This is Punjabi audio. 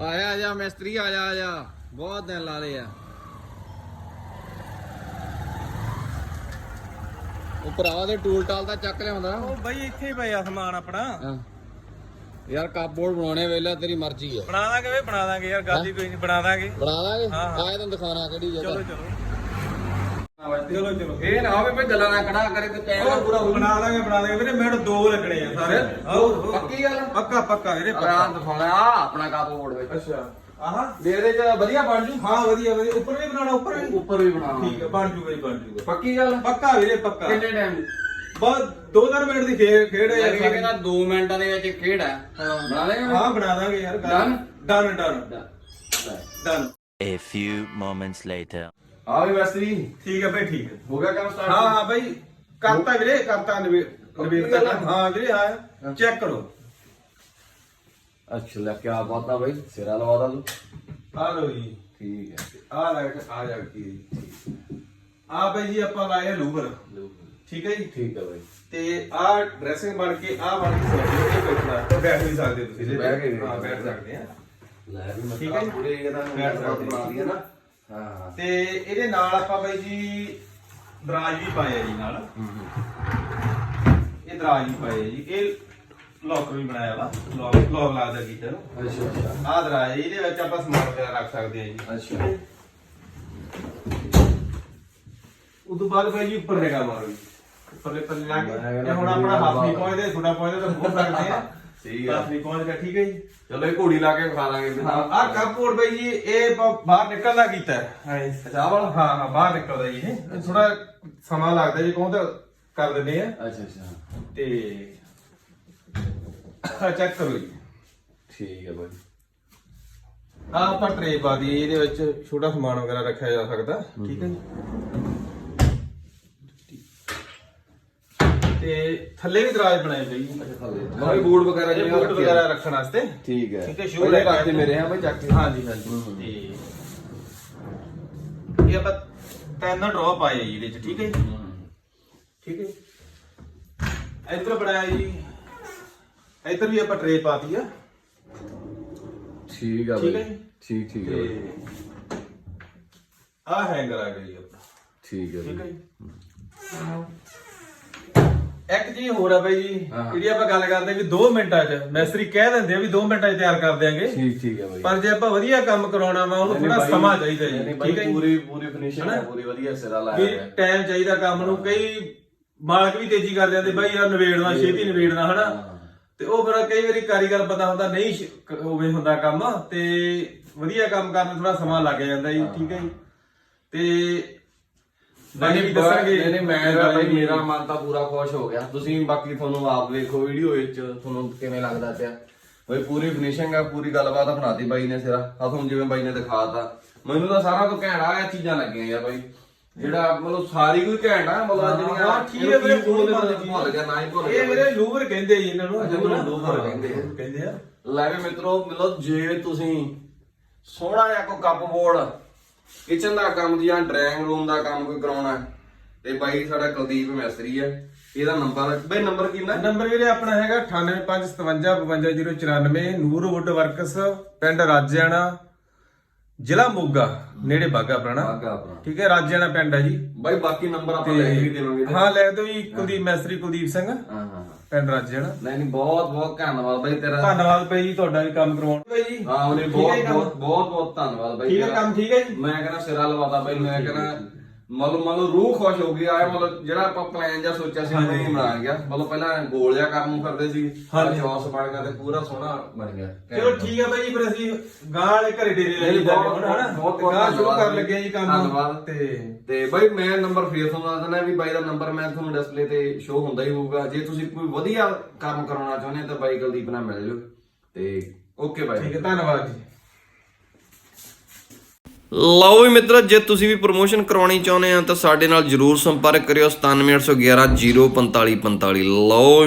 ਆਇਆ ਆ ਜਾ ਮਿਸਤਰੀ ਆ ਜਾ ਆ ਜਾ ਬਹੁਤ ਦਿਨ ਲਾ ਲਏ ਆ। ਉਹ ਭਰਾਵਾ ਦੇ ਟੂਲ ਟਾਲ ਦਾ ਚੱਕ ਲਿਆਉਂਦਾ। ਉਹ ਬਾਈ ਇੱਥੇ ਹੀ ਪਿਆ ਸਮਾਨ ਆਪਣਾ। ਹਾਂ। ਯਾਰ ਕਾਪਬੋਰਡ ਬਣਾਉਣੇ ਵੇਲੇ ਤੇਰੀ ਮਰਜ਼ੀ ਆ। ਬਣਾ ਦਾਂਗੇ ਬਣਾ ਦਾਂਗੇ ਯਾਰ ਗੱਲ ਹੀ? ਕੋਈ ਨਹੀਂ ਬਣਾ ਦਾਂਗੇ। ਬਣਾ ਦਾਂਗੇ? ਹਾਂ, ਹਾਂ। ਤੈਨੂੰ ਦਿਖਾਣਾ ਕਿਹੜੀ ਜਗ੍ਹਾ। ਚਲੋ। ਚਲੋ ਚਲੋ। ਇਹ ਨਾ ਹੋਵੇ ਭਈ ਗੱਲਾਂ ਨਾ ਕੜਾ ਕਰੇ ਤੇ ਕੈਮਰਾ ਪੂਰਾ ਹੋ ਬਣਾ ਦਾਂਗੇ ਬਣਾ ਦਾਂਗੇ ਵੀਰੇ ਮਿੰਟ ਦੋ ਲੱਗਣੇ ਆ ਸਾਰੇ। ਆਓ ਪੱਕੀ ਗੱਲ ਪੱਕਾ ਪੱਕਾ ਵੀਰੇ ਪੱਕਾ। ਆਰਾਮ ਦਿਖਾਉਣਾ ਆ ਆਪਣਾ ਕਾਪਬੋਰਡ ਵਿੱਚ। ਅੱਛਾ। ਆਹਾ? ਦੇ ਇਹਦੇ ਚ ਵਧੀਆ ਬਣ ਜੂ। ਹਾਂ ਵਧੀਆ ਵਧੀਆ। ਉੱਪਰ ਵੀ ਬਣਾਉਣਾ ਉੱਪਰ ਵੀ? ਉੱਪਰ ਵੀ ਬਣਾਉਣਾ। ਠੀਕ ਹੈ ਬਣ ਜੂਗਾ ਜੀ ਬਣ ਜੂਗਾ। ਪੱਕੀ ਗੱਲ ਪੱਕਾ ਵੀਰੇ ਪੱਕਾ। ਕਿੰਨੇ ਟਾਈਮ ਬਸ 2-4 ਮਿੰਟ ਦੀ ਖੇਡ ਖੇਡ ਹੈ ਯਾਰ ਯਾਰ। ਇਹ ਕਹਿੰਦਾ 2 ਮਿੰਟਾਂ ਦੇ ਵਿੱਚ ਖੇਡ ਹੈ। ਬਣਾ ਦੇਗਾ ਹਾਂ ਬਣਾ ਦਾਂਗੇ ਯਾਰ। Done? Done done done A few moments later. ਆ ਵੀ ਮਿਸਤਰੀ ਠੀਕ ਹੈ ਭਾਈ ਠੀਕ ਹੈ। ਹੋ ਗਿਆ ਕੰਮ ਸਟਾਰਟ ਹਾਂ ਹਾਂ ਭਾਈ ਕਰਤਾ ਵੀਰੇ ਕਰਤਾ ਗੱਲ ਤੱਕ ਹੈ? ਵੀਰੇ ਹਾਂ ਚੈੱਕ ਕਰੋ। ਅੱਛਾ ਲੈ ਕੀ ਬਾਤ ਆ ਬਾਈ ਸਿਰਾ ਲਵਾਦਾ ਤੂੰ। ਆ ਲਓ ਜੀ। ਠੀਕ ਹੈ। ਆ ਲੱਗ ਆ ਜਾ ਕੀ। ਆ ਭਾਈ ਜੀ ਆਪਾਂ ਲਾਇਆ ਲੂਵਰ ਠੀਕ ਹੈ ਜੀ? ਠੀਕ ਹੈ ਬਾਈ। ਤੇ ਆ ਡਰੈਸਿੰਗ ਬਣ ਕੇ ਆ ਬਣ ਕੇ ਸੋਚੀ ਇਹ ਬੈਠਣਾ। ਬੈਠ ਵੀ ਸਕਦੇ ਤੁਸੀਂ। ਬਹਿ ਕੇ। ਹਾਂ ਬੈਠ ਸਕਦੇ ਆ। ਲੈ ਵੀ ਜੀ। ਪੂਰੇ ਇਹਦਾ ਬੈਠ ਸਕਦੇ ਦਈਏ ਨਾ। ਹਾਂ। ਤੇ ਇਹਦੇ ਨਾਲ ਆਪਾਂ ਬਾਈ ਜੀ ਦਰਾਜ ਵੀ ਪਾਇਆ ਜੀ ਨਾਲ। ਇਹ ਦਰਾਜ ਵੀ ਪਾਇਆ ਜੀ। ਇਹ ਲੋਕ ਵੀ ਬਣਾਇਆ ਵਾ। ਲੋਕ ਲੋਕ ਲੱਗਦਾ ਕੀਤਾ ਅੱਛਾ ਅੱਛਾ। ਆ ਦਰਾਜ ਇਹਦੇ ਵਿੱਚ ਆਪਾਂ ਸਮਾਨ ਵਗੈਰਾ ਰੱਖ ਸਕਦੇ ਆ ਜੀ। ਅੱਛਾ। ਉਦੋਂ ਬਾਅਦ ਭਾਈ ਜੀ ਉੱਪਰ ਹੈਗਾ ਮਾਰੋ ਜੀ ਉੱਪਰਲੇ ਪੱਲੇ ਲਾ ਕੇ। ਇਹ ਹੁਣ ਆਪਣਾ ਹੱਥ ਨਹੀਂ। ਪਹੁੰਚਦੇ ਥੋੜਾ ਪਹੁੰਚਦੇ ਤਾਂ ਬਹੁਤ ਸਕਦੇ ਆ। ਠੀਕ ਆ। ਹੱਥ ਨਹੀਂ ਪਹੁੰਚਦਾ ਠੀਕ ਹੈ ਜੀ? ਚਲੋ ਇਹ ਘੋੜੀ ਲਾ ਕੇ ਖਾ ਲਾਂਗੇ ਹਾਂ। ਆ ਕੱਪਬੋਰਡ ਬਾਈ ਜੀ ਇਹ ਬਾਹਰ ਨਿਕਲਦਾ ਕੀਤਾ ਹੈ ਹਾਂ ਅੱਛਾ ਵਾਲਾ? ਹਾਂ ਹਾਂ ਬਾਹਰ ਨਿਕਲਦਾ ਜੀ। ਇਹ ਥੋੜਾ ਸਮਾਂ ਲੱਗਦਾ ਜੀ ਕਹੋ ਤਾਂ ਕਰ ਦਿੰਦੇ ਆ? ਅੱਛਾ ਅੱਛਾ। ਤੇ ਚੈੱਕ ਕਰੋ ਜੀ। ਠੀਕ ਹੈ ਬਾਈ। ਆ ਆਪਾਂ ਟਰੇ ਪਾ ਦਈਏ ਇਹਦੇ ਵਿੱਚ ਛੋਟਾ ਸਮਾਨ ਵਗੈਰਾ ਰੱਖਿਆ ਜਾ ਸਕਦਾ। ਠੀਕ ਹੈ ਜੀ। ਤੇ ਥੱਲੇ ਵੀ ਦਰਾਜ ਬਣਾਏ ਬਈ ਬਾਈ ਬੂਟ ਵਗੈਰਾ ਜਿਵੇਂ ਬੂਟ ਵਗੈਰਾ। ਰੱਖਣ ਵਾਸਤੇ। ਠੀਕ ਹੈ। ਠੀਕ ਹੈ, shoe ਪਹਿਲੇ ਲੈ ਕੇ ਰੱਖਦੇ ਮੇਰੇ ਆ ਬਾਈ ਚੱਕ ਕੇ। ਹਾਂਜੀ ਹਾਂਜੀ। ਤੇ ਇਹ ਆਪਾਂ ਤਿੰਨ ਡਰਾ ਪਾਏ ਜੀ ਇਹਦੇ ਚ ਠੀਕ ਹੈ ਜੀ? ਠੀਕ ਹੈ ਜੀ। ਇੱਧਰ ਬਣਾਇਆ ਜੀ। ਇੱਧਰ ਵੀ ਆਪਾਂ ਟਰੇ ਪਾਤੀ ਆ। ਠੀਕ ਆ ਠੀਕ ਬਾਈ। ਹੈ ਜੀ। ਠੀਕ ਠੀਕ ਹੈ ਬਾਈ। ਤੇ ਆ ਹੈਂਗਰ ਆ ਗਿਆ ਜੀ ਆਪਣਾ। ਠੀਕ ਹੈ ਠੀਕ ਹੈ ਬਾਈ। ਜੀ? ਇੱਕ ਚੀਜ਼ ਹੋਰ ਆ ਬਾਈ ਜੀ ਹਾਂ। ਜਿਹੜੀ ਆਪਾਂ ਗੱਲ ਕਰਦੇ ਵੀ 2 ਮਿੰਟਾਂ 'ਚ ਮੈਸਤਰੀ ਕਹਿ ਦਿੰਦੇ ਆ ਵੀ 2 ਮਿੰਟਾਂ 'ਚ ਤਿਆਰ ਕਰ ਦਿਆਂਗੇ ਠੀਕ ਠੀਕ ਹੈ ਬਾਈ ਪਰ ਜੇ ਆਪਾਂ ਵਧੀਆ ਕੰਮ ਕਰਾਉਣਾ ਵਾ ਉਹਨੂੰ ਥੋੜਾ ਸਮਾਂ ਚਾਹੀਦਾ ਜੀ ਠੀਕ ਹੈ ਜੀ ਪੂਰੀ ਪੂਰੀ ਫਿਨਿਸ਼ਿੰਗ ਹੈ? ਪੂਰੀ ਵਧੀਆ ਸਿਰਾ ਵੀ ਲਾਇਆ ਹੋਇਆ ਹੈ। ਟਾਈਮ ਚਾਹੀਦਾ ਕੰਮ ਨੂੰ ਕਈ ਮਾਲਕ ਵੀ ਤੇਜ਼ੀ ਕਰ ਜਾਂਦੇ ਬਾਈ ਯਾਰ ਨਵੇੜਨਾ ਛੇਤੀ ਨਵੇੜਨਾ ਹਨਾ। ਤੇ ਉਹ ਫਿਰ ਕਈ ਵਾਰੀ ਕਾਰੀਗਰ ਪਤਾ ਹੁੰਦਾ ਨਹੀਂ ਸ਼- ਕ- ਉਵੇਂ ਹੁੰਦਾ ਕੰਮ ਤੇ ਵਧੀਆ ਕੰਮ ਕਰਨ ਥੋੜਾ ਸਮਾਂ ਲੱਗ ਜਾਂਦਾ ਜੀ ਠੀਕ ਹੈ ਜੀ ਤੇ ਬਾਕੀ ਵੀ ਦੱਸਾਂਗੇ। ਨਹੀਂ ਨਹੀਂ ਮੈਂ ਤਾਂ ਬਾਈ ਮੇਰਾ ਮਨ ਤਾਂ ਪੂਰਾ ਖੁਸ਼ ਹੋ ਗਿਆ। ਤੁਸੀਂ ਬਾਕੀ ਤੁਹਾਨੂੰ ਆਪ ਵੇਖੋ ਵੀਡੀਓ ਵਿੱਚ ਤੁਹਾਨੂੰ ਕਿਵੇਂ ਲੱਗਦਾ ਪਿਆ। ਬਈ ਪੂਰੀ ਫਿਨਿਸ਼ਿੰਗ ਆ ਪੂਰੀ ਗੱਲਬਾਤ ਬਣਾਤੀ ਬਾਈ ਨੇ ਸਿਰਾ। ਆ ਤੁਹਾਨੂੰ ਜਿਵੇਂ ਬਾਈ ਨੇ ਦਿਖਾਤਾ। ਮੈਨੂੰ ਤਾਂ ਸਾਰਾ ਤੋਂ ਘੈਂਟ ਆ ਇਹ ਚੀਜ਼ਾਂ ਲੱਗੀਆਂ ਯਾਰ ਬਾਈ। ਜਿਹੜਾ ਮਤਲਬ ਸਾਰੀ ਕੋਈ ਘੈਂਟ ਆ ਮਤਲਬ ਜਿਹੜੀਆਂ ਹਾਂ ਠੀਕ ਹੈ ਵੀਰੇ ਕੀ ਬੋਲਦੇ ਭੁੱਲ ਗਿਆ ਨਾ ਹੀ ਭੁੱਲ ਇਹ ਗਿਆ ਵੀਰੇ ਲੂਵਰ ਕਹਿੰਦੇ ਜੀ ਇਹਨਾਂ ਨੂੰ ਅੱਛਾ, ਲੂਵਰ ਕਹਿੰਦੇ ਕਹਿੰਦੇ ਆ। ਲੈ ਵੀ ਮਿੱਤਰੋ ਮਤਲਬ ਜੇ ਤੁਸੀਂ ਸੋਹਣਾ ਜਿਹਾ ਕੋਈ ਕੱਪ ਬੋਰਡ ਕਿਚਨ ਦਾ ਕੰਮ ਜਾਂ ਡਰਾਇੰਗ ਰੂਮ ਦਾ ਕੰਮ ਕੋਈ ਕਰਾਉਣਾ ਤੇ ਬਾਈ ਸਾਡਾ ਕੁਲਦੀਪ ਮੈਸਤਰੀ ਹੈ ਇਹਦਾ ਨੰਬਰ ਬਈ ਨੰਬਰ ਕਿੰਨਾ ਨੰਬਰ ਵੀਰੇ ਆਪਣਾ ਹੈਗਾ 9855552094 ਨੂਰਵੁੱਡ ਵਰਕਸ ਪਿੰਡ ਰਾਜਿਆਣਾ ਜ਼ਿਲ੍ਹਾ ਮੋਗਾ ਨੇੜੇ ਬਾਗਾ ਆਗਾ ਆਪਣਾ ਠੀਕ ਹੈ ਰਾਜਿਆਣਾ ਪਿੰਡ ਹੈ ਜੀ। ਬਾਈ ਬਾਕੀ ਨੰਬਰ ਆਪਾਂ ਲੈ ਵੀ ਦੇਵਾਂਗੇ। ਹਾਂ ਲੈ ਦੋ ਜੀ ਕੁਲਦੀਪ ਮੈਸਤਰੀ ਕੁਲਦੀਪ ਸਿੰਘ। ਹਾਂ ਹਾਂ। ਪਿੰਡ ਰਾਜਿਆਣਾ ਨਹੀਂ ਨਹੀਂ ਬਹੁਤ ਬਹੁਤ ਧੰਨਵਾਦ ਬਾਈ ਤੇਰਾ ਧੰਨਵਾਦ ਭਾਈ ਜੀ ਤੁਹਾਡਾ ਵੀ ਕੰਮ ਕਰਵਾਉਣ ਭਾਈ ਜੀ ਹਾਂ ਉਹਨੇ ਠੀਕ ਹੈ ਬਹੁਤ ਜੀ ਕੰਮ? ਬਹੁਤ ਬਹੁਤ ਬਹੁਤ ਧੰਨਵਾਦ ਬਾਈ ਠੀਕ ਹੈ ਤੇਰਾ। ਕੰਮ ਠੀਕ ਹੈ ਜੀ ਮੈਂ ਕਹਿੰਦਾ ਸਿਰਾ ਲਵਾਤਾ ਬਾਈ ਮੈਂ ਕਹਿੰਦਾ ਮਤਲਬ ਮਤਲਬ ਰੂਹ ਖੁਸ਼ ਹੋ ਗਈ ਆ ਮਤਲਬ ਜਿਹੜਾ ਆਪਾਂ ਪਲਾਨ ਜਾਂ ਸੋਚਿਆ ਸੀ ਉਹ ਨਹੀਂ ਬਣਾ ਗਿਆ। ਮਤਲਬ ਪਹਿਲਾਂ ਗੋਲ ਜਿਹਾ ਨੂੰ ਕਰਦੇ ਸੀ ਹਾਂਜੀ। ਚੌਸ ਬਣ ਗਿਆ ਤੇ ਪੂਰਾ ਸੋਹਣਾ ਬਣ ਗਿਆ। ਚਲੋ ਠੀਕ ਹੈ ਭਾਈ ਜੀ ਫਿਰ ਅਸੀਂ ਗਾਂ ਘਰੇ ਡੇਰੇ ਲੈ ਜਾ ਕੇ ਬਹੁਤ- ਹੁਣ ਹਨਾ? ਬਹੁਤ- ਬਹੁਤ ਗਾਂ ਸ਼ੁਰੂ ਕਰਨ ਲੱਗੇ ਆ ਜੀ ਕੰਮ। ਧੰਨਵਾਦ। ਤੇ ਤੇ ਬਾਈ ਮੈਂ ਨੰਬਰ ਫੇਰ ਤੁਹਾਨੂੰ ਦੱਸ ਦਿੰਦਾ ਵੀ ਬਾਈ ਦਾ ਨੰਬਰ ਮੈਂ ਤੁਹਾਨੂੰ ਡਿਸਪਲੇ ਤੇ ਸ਼ੋ ਹੁੰਦਾ ਹੀ ਹੋਊਗਾ। ਜੇ ਤੁਸੀਂ ਕੋਈ ਵਧੀਆ ਕੰਮ ਕਰਾਉਣਾ ਚਾਹੁੰਦੇ ਤਾਂ ਬਾਈ ਕੁਲਦੀਪ ਨਾਲ ਮਿਲ ਲਿਓ। ਤੇ ਓਕੇ ਬਾਈ ਠੀਕ ਹੈ ਧੰਨਵਾਦ ਜੀ। ਲਓ ਵੀ ਮਿੱਤਰੋ, ਜੇ ਤੁਸੀਂ ਵੀ ਪ੍ਰੋਮੋਸ਼ਨ ਕਰਾਉਣੀ ਚਾਹੁੰਦੇ ਆ, ਤਾਂ ਸਾਡੇ ਨਾਲ ਜਰੂਰ ਸੰਪਰਕ ਕਰਿਓ 97811 04545 ਲਓ